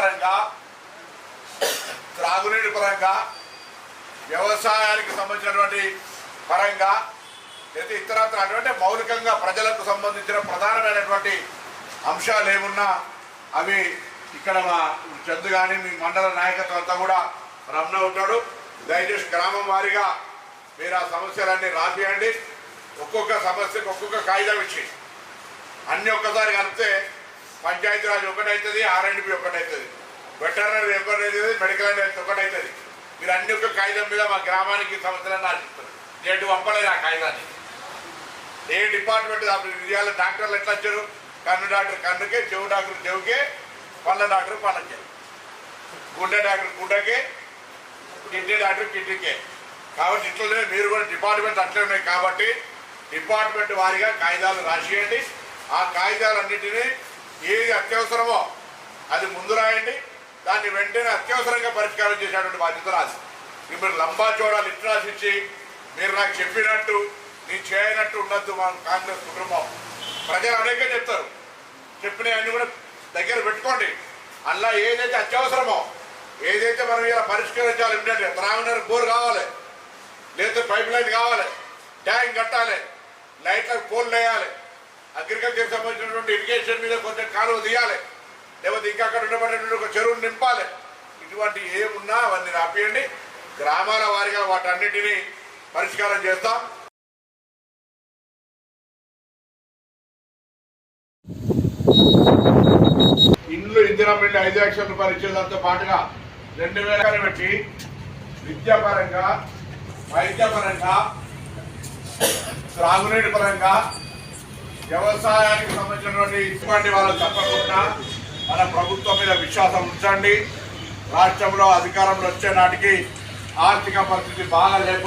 పరంగా త్రాగునీటి పరంగా వ్యవసాయానికి సంబంధించినటువంటి పరంగా లేదా ఇతరత్ర అటువంటి మౌలికంగా ప్రజలకు సంబంధించిన ప్రధానమైనటువంటి అంశాలు ఏమున్నా అవి ఇక్కడ మా చందు కానీ మీ మండల నాయకత్వం అంతా కూడా రమణ ఉంటాడు. దయచేసి గ్రామం వారీగా మీరు ఆ సమస్యలన్నీ రాసియండి. ఒక్కొక్క సమస్యకు ఒక్కొక్క కాగితం ఇచ్చి అన్ని ఒక్కసారి కలిపితే పంచాయతీరాజ్ ఒకటవుతుంది ఆర్ఎండ్బి ఒకటవుతుంది వెటర్నరీ ఒకటవుతుంది మెడికల్ అండ్ ఒకటవుతుంది మీరు అన్ని ఒక కాగితం మీద మా గ్రామానికి సంవత్సరాన్ని ఆశిస్తారు నేటి పంపలేదు ఆ కాగితాన్ని. ఏ డిపార్ట్మెంట్ ఇవాళ డాక్టర్లు ఎట్లా వచ్చారు? కన్ను డాక్టర్ కన్నుకే చెవు డాక్టర్ చెవుకే పళ్ళ డాక్టర్ పళ్ళకే. గుండె డాక్టర్ గుండెకే కిడ్నీ డాక్టర్ కిడ్నీకే. కాబట్టి ఇట్లనే మీరు కూడా డిపార్ట్మెంట్ అట్లే ఉన్నాయి కాబట్టి డిపార్ట్మెంట్ వారిగా కాగితాలు రాసియండి. ఆ కాగితాలన్నింటినీ ఏది అత్యవసరమో అది ముందు రాయండి. దాన్ని వెంటనే అత్యవసరంగా పరిష్కారం చేసేటువంటి బాధ్యత రాసి ఇప్పుడు లంబా చోడా లిఫ్ట్ రాసిచ్చి మీరు నాకు చెప్పినట్టు నేను చేయనట్టు ఉండద్దు మా కాంగ్రెస్ కుటుంబం. ప్రజలు అనేక చెప్తారు. చెప్పినవన్నీ కూడా దగ్గర పెట్టుకోండి. అలా ఏదైతే అత్యవసరమో ఏదైతే మనం ఇలా పరిష్కరించాలి ఏంటంటే త్రాగునీరు బోర్ కావాలి. లేదా పైప్ లైన్ కావాలి. ట్యాంక్ కట్టాలి. లైట్లకు పోల్ వేయాలి. అగ్రికల్చర్ సంబంధించినటువంటి ఇరిగేషన్ మీద కొంచెం కాలువ తీయాలి. లేకపోతే ఇంకా అక్కడ ఉండబడినటువంటి ఒక చెరువును నింపాలి. ఇటువంటి ఏమున్నా అవన్నీ రాపియండి గ్రామాల వారిగా వాటన్నిటినీ పరిష్కారం చేస్తాం. ఇండ్లు ఇందిరా ఐదు లక్షల రూపాయలు ఇచ్చేదాంతో పాటుగా రెండు వేల పెట్టి విద్యాపరంగా వైద్యపరంగా త్రాగునీటి పరంగా వ్యవసాయానికి సంబంధించినటువంటి ఇటువంటి వాళ్ళు తప్పకుండా మన ప్రభుత్వం మీద విశ్వాసం ఉంచండి. రాష్ట్రంలో అధికారంలో వచ్చే నాటికి ఆర్థిక పరిస్థితి బాగా లేకుండా